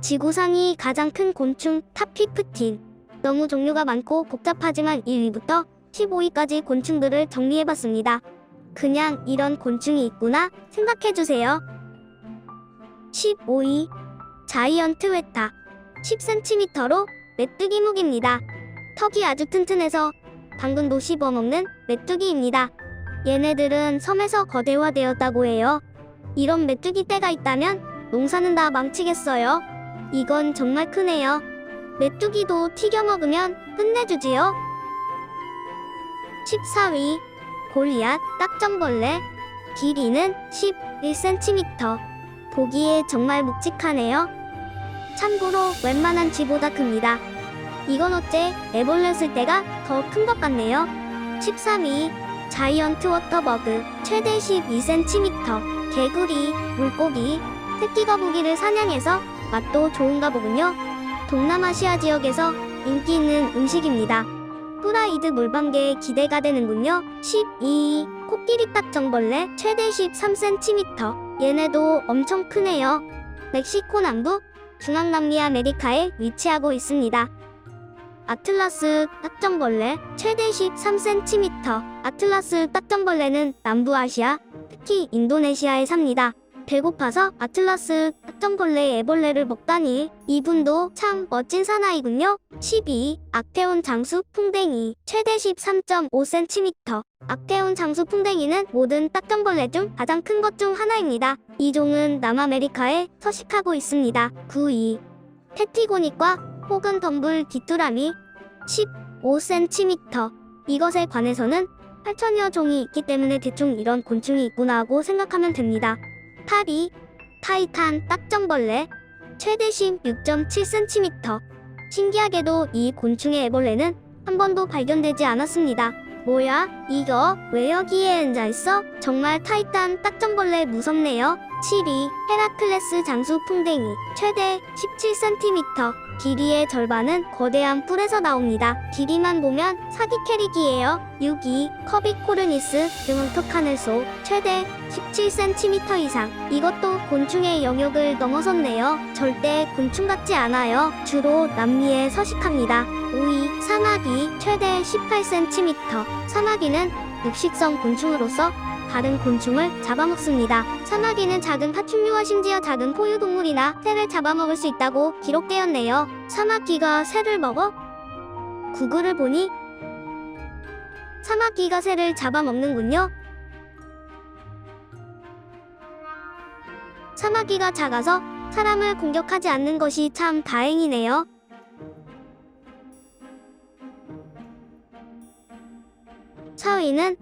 지구상이 가장 큰 곤충 탑15. 너무 종류가 많고 복잡하지만 1위부터 15위까지 곤충들을 정리해봤습니다. 그냥 이런 곤충이 있구나 생각해주세요. 15위 자이언트 웨타 10cm로 메뚜기 무기입니다. 턱이 아주 튼튼해서 당근도 씹어먹는 메뚜기입니다. 얘네들은 섬에서 거대화되었다고 해요. 이런 메뚜기 떼가 있다면 농사는 다 망치겠어요. 이건 정말 크네요. 메뚜기도 튀겨 먹으면 끝내주지요. 14위 골리앗 딱정벌레 길이는 11cm 보기에 정말 묵직하네요. 참고로 웬만한 쥐보다 큽니다. 이건 어째 애벌레였을 때가 더 큰 것 같네요. 13위 자이언트 워터버그 최대 12cm 개구리 물고기 새끼 거북이를 사냥해서 맛도 좋은가 보군요. 동남아시아 지역에서 인기 있는 음식입니다. 프라이드 물방개에 기대가 되는군요. 12위 코끼리 딱정벌레 최대 13cm 얘네도 엄청 크네요. 멕시코 남부 중앙남미 아메리카에 위치하고 있습니다. 아틀라스 딱정벌레 최대 13cm 아틀라스 딱정벌레는 남부아시아 특히 인도네시아에 삽니다. 배고파서 아틀라스 딱정벌레 애벌레를 먹다니 이분도 참 멋진 사나이군요. 12. 악태온 장수 풍뎅이 최대 13.5cm 악태온 장수 풍뎅이는 모든 딱정벌레 중 가장 큰 것 중 하나입니다. 이 종은 남아메리카에 서식하고 있습니다. 9위 테티고닉과 혹은 덤불 귀뚜라미 15cm 이것에 관해서는 8천여 종이 있기 때문에 대충 이런 곤충이 있구나 하고 생각하면 됩니다. 8위 타이탄 딱정벌레 최대 16.7cm 신기하게도 이 곤충의 애벌레는 한 번도 발견되지 않았습니다. 뭐야? 이거 왜 여기에 앉아있어? 정말 타이탄 딱정벌레 무섭네요. 7위 헤라클레스 장수 풍뎅이 최대 17cm 길이의 절반은 거대한 뿔에서 나옵니다. 길이만 보면 사기 캐릭이에요. 6위 커비코르니스 등왕턱하늘소 최대 17cm 이상 이것도 곤충의 영역을 넘어섰네요. 절대 곤충 같지 않아요. 주로 남미에 서식합니다. 5위 사마귀 최대 18cm 사마귀는 육식성 곤충으로서 다른 곤충을 잡아먹습니다. 사마귀는 작은 파충류와 심지어 작은 포유동물이나 새를 잡아먹을 수 있다고 기록되었네요. 사마귀가 새를 먹어? 구글을 보니 사마귀가 새를 잡아먹는군요. 사마귀가 작아서 사람을 공격하지 않는 것이 참 다행이네요. 차위는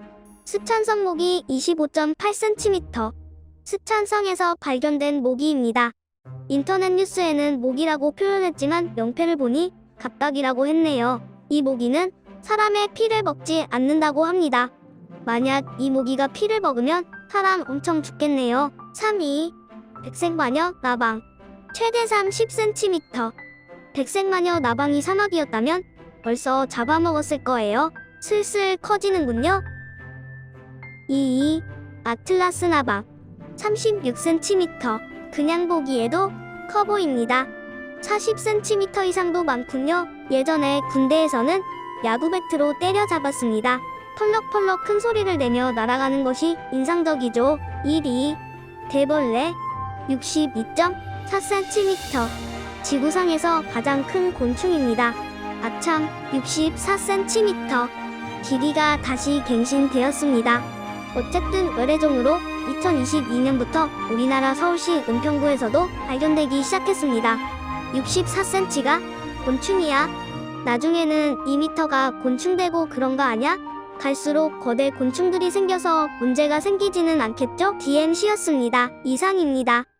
스촨성 모기 25.8cm 스촨성에서 발견된 모기입니다. 인터넷 뉴스에는 모기라고 표현했지만 명패를 보니 갑각이라고 했네요. 이 모기는 사람의 피를 먹지 않는다고 합니다. 만약 이 모기가 피를 먹으면 사람 엄청 죽겠네요. 3위 백색마녀 나방 최대 3 10cm 백색마녀 나방이 사막이었다면 벌써 잡아먹었을 거예요. 슬슬 커지는군요. 2위 아틀라스 나방 36cm 그냥 보기에도 커 보입니다. 40cm 이상도 많군요. 예전에 군대에서는 야구 배트로 때려잡았습니다. 펄럭펄럭 큰 소리를 내며 날아가는 것이 인상적이죠. 1위 대벌레 62.4cm 지구상에서 가장 큰 곤충입니다. 아참 64cm 길이가 다시 갱신되었습니다. 어쨌든 외래종으로 2022년부터 우리나라 서울시 은평구에서도 발견되기 시작했습니다. 64cm가 곤충이야. 나중에는 2m가 곤충되고 그런 거 아냐? 갈수록 거대 곤충들이 생겨서 문제가 생기지는 않겠죠? DMC였습니다. 이상입니다.